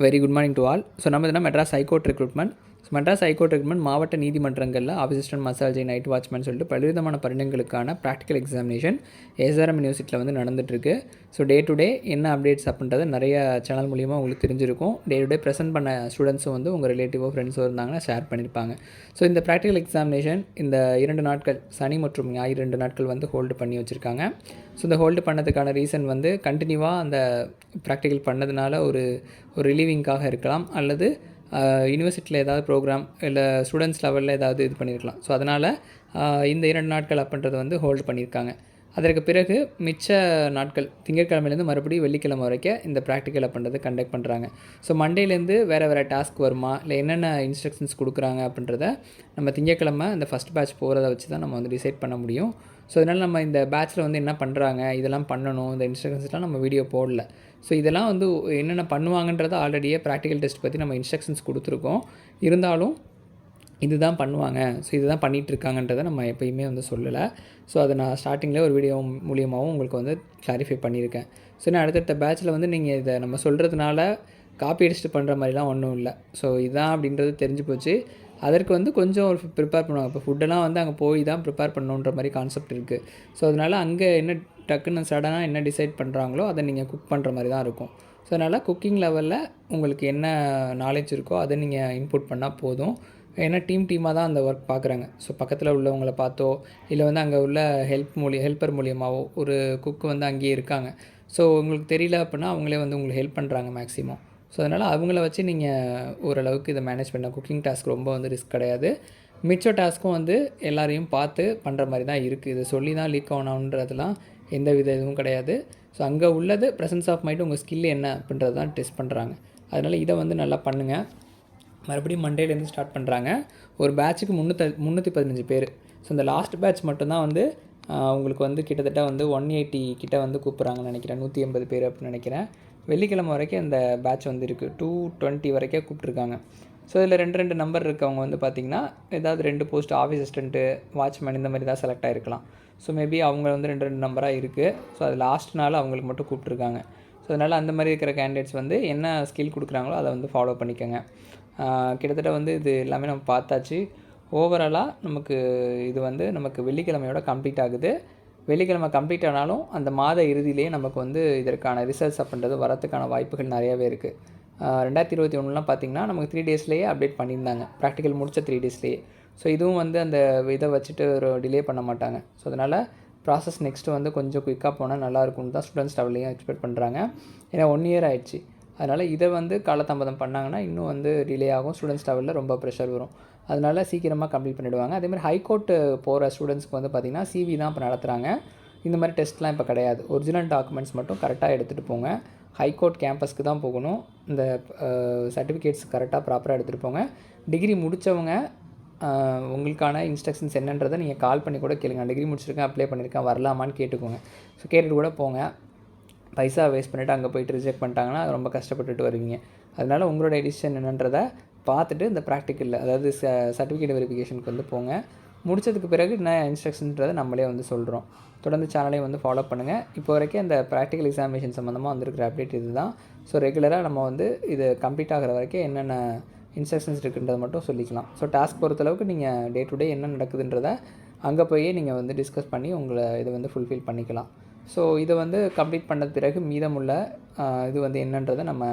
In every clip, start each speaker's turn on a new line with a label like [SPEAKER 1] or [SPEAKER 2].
[SPEAKER 1] Very good morning to all so நம்ம தினம் Madras high court recruitment Madras high court recruitment மாவட்ட நீதிமன்றங்களில் assistant மசாஜ் நைட் வாட்ச்மேன் சொல்லிட்டு பல்விதமான பரிணங்களுக்கான ப்ராக்டிக்கல் எக்ஸாமினேஷன் எஸ்ஆர்எம் யூனிவர்சிட்டியில் வந்து நடந்துகிட்ருக்கு ஸோ டே டு டே என்ன அப்டேட்ஸ் அப்படின்றது நிறைய சேனல் மூலியமாக உங்களுக்கு தெரிஞ்சிருக்கும். டே டு டே ப்ரெசென்ட் பண்ண ஸ்டூடெண்ட்ஸும் வந்து உங்கள் ரிலேட்டிவோ ஃப்ரெண்ட்ஸோ இருந்தாங்கன்னா ஷேர் பண்ணியிருப்பாங்க ஸோ இந்த ப்ராக்டிக்கல் எக்ஸாமினேஷன் இந்த இரண்டு நாட்கள் சனி மற்றும் ஞாயிறு ரெண்டு நாட்கள் வந்து ஹோல்டு பண்ணி வச்சுருக்காங்க. ஸோ இந்த ஹோல்டு பண்ணதுக்கான ரீசன் வந்து கண்டினியூவாக அந்த ப்ராக்டிக்கல் பண்ணதுனால ஒரு ஒரு ரிலீவிங்காக இருக்கலாம். அல்லது யூனிவர்சிட்டியில் ஏதாவது ப்ரோக்ராம் இல்லை ஸ்டூடெண்ட்ஸ் லெவலில் ஏதாவது இது பண்ணியிருக்கலாம் ஸோ அதனால் இந்த இரண்டு நாட்கள் அப்படின்றது வந்து ஹோல்டு பண்ணியிருக்காங்க அதற்கு பிறகு மிச்ச நாட்கள் திங்கட்கிழமையிலேருந்து மறுபடியும் வெள்ளிக்கிழமை வரைக்கும் இந்த ப்ராக்டிக்கல் அப்படின்றது கண்டக்ட் பண்ணுறாங்க ஸோ மண்டேலேருந்து வேறு வேறு டாஸ்க் வருமா? இல்லை என்னென்ன இன்ஸ்ட்ரக்ஷன்ஸ் கொடுக்குறாங்க அப்படின்றத நம்ம திங்கட்கிழமை அந்த ஃபஸ்ட் பேட்ச் போகிறத வச்சு தான் நம்ம வந்து டிசைட் பண்ண முடியும். ஸோ அதனால் நம்ம இந்த பேட்ச்சில் வந்து என்ன பண்ணுறாங்க இதெல்லாம் பண்ணணும். இந்த இன்ஸ்ட்ரக்ஷன்ஸ்லாம் நம்ம வீடியோ போடல. ஸோ இதெல்லாம் வந்து என்னென்ன பண்ணுவாங்கன்றதை ஆல்ரெடியே ப்ராக்டிக்கல் டெஸ்ட் பற்றி நம்ம இன்ஸ்ட்ரக்ஷன்ஸ் கொடுத்துருக்கோம். இருந்தாலும் இதுதான் பண்ணுவாங்க. ஸோ இதுதான் பண்ணிகிட்ருக்காங்கன்றதை நம்ம எப்பயுமே வந்து சொல்லலை. ஸோ அதை நான் ஸ்டார்டிங்கில் ஒரு வீடியோ மூலியமாகவும் உங்களுக்கு வந்து கிளாரிஃபை பண்ணியிருக்கேன். ஸோ நான் அடுத்தடுத்த பேட்சில் வந்து நீங்கள் இதை நம்ம சொல்கிறதுனால காப்பி அடிச்சுட்டு பண்ணுற மாதிரிலாம் ஒன்றும் இல்லை. ஸோ இதுதான் அப்படின்றது தெரிஞ்சு போச்சு. அதற்கு வந்து கொஞ்சம் ஒரு ப்ரிப்பேர் பண்ணுவாங்க. இப்போ ஃபுட்டெல்லாம் வந்து அங்கே போய் தான் ப்ரிப்பேர் பண்ணணுன்ற மாதிரி கான்செப்ட் இருக்குது ஸோ அதனால் அங்கே என்ன டக்குன்னு சடனாக என்ன டிசைட் பண்ணுறாங்களோ அதை நீங்கள் குக் பண்ணுற மாதிரி தான் இருக்கும். ஸோ அதனால் குக்கிங் லெவலில் உங்களுக்கு என்ன நாலேஜ் இருக்கோ அதை நீங்கள் இன்புட் பண்ணால் போதும். ஏன்னா டீம் டீமாக தான் அந்த ஒர்க் பார்க்குறாங்க ஸோ பக்கத்தில் உள்ளவங்களை பார்த்தோ இல்லை வந்து அங்கே உள்ள ஹெல்ப் மூலியம் ஹெல்ப்பர் மூலியமாகவோ ஒரு குக்கு வந்து அங்கேயே இருக்காங்க. ஸோ உங்களுக்கு தெரியல அப்படின்னா அவங்களே வந்து உங்களுக்கு ஹெல்ப் பண்ணுறாங்க மேக்ஸிமம் ஸோ அதனால் அவங்கள வச்சு நீங்கள் ஓரளவுக்கு இதை மேனேஜ் பண்ண குக்கிங் டாஸ்க் ரொம்ப வந்து ரிஸ்க் கிடையாது. மிச்ச டாஸ்க்கும் வந்து எல்லாரையும் பார்த்து பண்ணுற மாதிரி தான் இருக்குது இதை சொல்லி தான் லீக் ஆகணுன்றதுலாம் எந்த வித இதுவும் கிடையாது. ஸோ அங்கே உள்ளது ப்ரெசன்ஸ் ஆஃப் மைண்ட் உங்கள் ஸ்கில் என்ன அப்படின்றது தான் டெஸ்ட் பண்ணுறாங்க அதனால் இதை வந்து நல்லா பண்ணுங்கள் மறுபடியும் மண்டேலேருந்து ஸ்டார்ட் பண்ணுறாங்க ஒரு பேட்சுக்கு முந்நூற்ற முந்நூற்றி பதினஞ்சு பேர். ஸோ இந்த லாஸ்ட் பேட்ச் மட்டும்தான் வந்து உங்களுக்கு வந்து கிட்டத்தட்ட வந்து ஒன் எயிட்டி கிட்ட வந்து கூப்பிட்றாங்கன்னு நினைக்கிறேன். நூற்றி எண்பது பேர் அப்படின்னு நினைக்கிறேன். வெள்ளிக்கிழமை வரைக்கும் இந்த பேட்ச் வந்து இருக்குது டூ டுவெண்ட்டி வரைக்கும் கூப்பிட்ருக்காங்க ஸோ இதில் ரெண்டு ரெண்டு நம்பர் இருக்கவங்க வந்து பார்த்திங்கன்னா ஏதாவது ரெண்டு போஸ்ட் ஆஃபீஸ் அசிஸ்டண்ட்டு வாட்ச்மேன் இந்த மாதிரி தான் செலக்ட் ஆகிருக்கலாம் ஸோ மேபி அவங்க வந்து ரெண்டு ரெண்டு நம்பராக இருக்குது ஸோ அது லாஸ்ட் நாள் அவங்களுக்கு மட்டும் கூப்பிட்ருக்காங்க ஸோ அதனால் அந்த மாதிரி இருக்கிற கேண்டிடேட்ஸ் வந்து என்ன ஸ்கில் கொடுக்குறாங்களோ அதை வந்து ஃபாலோ பண்ணிக்கோங்க. கிட்டத்தட்ட வந்து இது எல்லாமே நம்ம பார்த்தாச்சு. ஓவராலாக நமக்கு இது வந்து நமக்கு வெள்ளிக்கிழமையோட கம்ப்ளீட் ஆகுது. வெள்ளிக்கிழமை கம்ப்ளீட் ஆனாலும் அந்த மாத இறுதியிலேயே நமக்கு வந்து இதற்கான ரிசல்ட்ஸ் அப்படின்றது வரத்துக்கான வாய்ப்புகள் நிறையாவே இருக்குது ரெண்டாயிரத்தி இருபத்தி ஒன்றுலாம் பார்த்திங்கன்னா நமக்கு த்ரீ டேஸ்லேயே அப்டேட் பண்ணியிருந்தாங்க. ப்ராக்டிக்கல் முடித்த த்ரீ டேஸ்லேயே ஸோ இதுவும் வந்து அந்த இதை வச்சுட்டு ஒரு டிலே பண்ண மாட்டாங்க. ஸோ அதனால் ப்ராசஸ் நெக்ஸ்ட்டு வந்து கொஞ்சம் குயிக்காக போனால் நல்லாயிருக்கும்னு தான் ஸ்டூடெண்ட்ஸ் லெவல்லையும் எக்ஸ்பெக்ட் பண்ணுறாங்க ஏன்னா ஒன் இயர் ஆயிடுச்சு. அதனால் இதை வந்து காலதாமதம் பண்ணாங்கன்னா இன்னும் வந்து டிலே ஆகும். ஸ்டூடெண்ட்ஸ் லெவலில் ரொம்ப ப்ரெஷர் வரும். அதனால் சீக்கிரமாக கம்ப்ளீட் பண்ணிவிடுவாங்க அதேமாதிரி ஹைகோர்ட்டு போகிற ஸ்டூடெண்ட்ஸ்க்கு வந்து பார்த்திங்கன்னா சிவி தான் இப்போ நடத்துகிறாங்க இந்த மாதிரி டெஸ்ட்லாம் இப்போ கிடையாது. ஒரிஜினல் டாக்குமெண்ட்ஸ் மட்டும் கரெக்டாக எடுத்துகிட்டு போங்க. ஹைகோர்ட் கேம்பஸ்க்கு தான் போகணும். இந்த சர்டிஃபிகேட்ஸ் கரெக்டாக ப்ராப்பராக எடுத்துகிட்டு போங்க. டிகிரி முடித்தவங்க உங்களுக்கான இன்ஸ்ட்ரக்ஷன்ஸ் என்னன்றதை நீங்கள் கால் பண்ணி கூட கேளுங்க. டிகிரி முடிச்சிருக்கேன் அப்ளை பண்ணியிருக்கேன் வரலாமான்னு கேட்டுக்கோங்க. ஸோ கேட்டுட்டு கூட போங்க. பைசா வேஸ்ட் பண்ணிவிட்டு அங்கே போயிட்டு ரிஜெக்ட் பண்ணிட்டாங்கன்னா ரொம்ப கஷ்டப்பட்டுட்டு வருவீங்க. அதனால் உங்களோட எடிஷன் என்னன்றதை பார்த்துட்டு இந்த ப்ராக்டிக்கலில் அதாவது ச சர்டிஃபிகேட் வெரிஃபிகேஷனுக்கு வந்து போங்க. முடிச்சதுக்கு பிறகு என்ன இன்ஸ்ட்ரக்ஷன்றதை நம்மளே வந்து சொல்கிறோம் தொடர்ந்து சேனலையும் வந்து ஃபாலோ பண்ணுங்கள் இப்போ வரைக்கும் இந்த ப்ராக்டிக்கல் எக்ஸாமினேஷன் சம்மந்தமாக வந்திருக்கிற அப்டேட் இது தான் ஸோ ரெகுலராக நம்ம வந்து இது கம்ப்ளீட் ஆகிற வரைக்கும் என்னென்ன இன்ஸ்ட்ரக்ஷன்ஸ் இருக்குன்றதை மட்டும் சொல்லிக்கலாம். ஸோ டாஸ்க் பொறுத்தளவுக்கு நீங்கள் டே டு டே என்ன நடக்குதுன்றதை அங்கே போய் நீங்கள் வந்து டிஸ்கஸ் பண்ணி உங்களை இதை வந்து ஃபுல்ஃபில் பண்ணிக்கலாம். ஸோ இதை வந்து கம்ப்ளீட் பண்ண பிறகு மீதமுள்ள இது வந்து என்னன்றதை நம்ம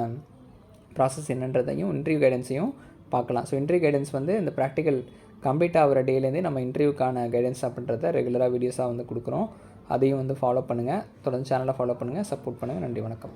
[SPEAKER 1] ப்ராசஸ் என்னன்றதையும் இன்டர்வியூ கைடன்ஸையும் பார்க்கலாம். ஸோ இன்டர்வியூ கைடன்ஸ் வந்து இந்த ப்ராக்டிக்கல் கம்ப்ளீட் ஆகிற டேலேருந்தே நம்ம இன்டர்வியூக்கான கைடன்ஸ் அப்படின்றத ரெகுலராக வீடியோஸாக வந்து கொடுக்குறோம். அதையும் வந்து ஃபாலோ பண்ணுங்கள் தொடர்ந்து சேனலை ஃபாலோ பண்ணுங்கள் சப்போர்ட் பண்ணுங்கள் நன்றி வணக்கம்.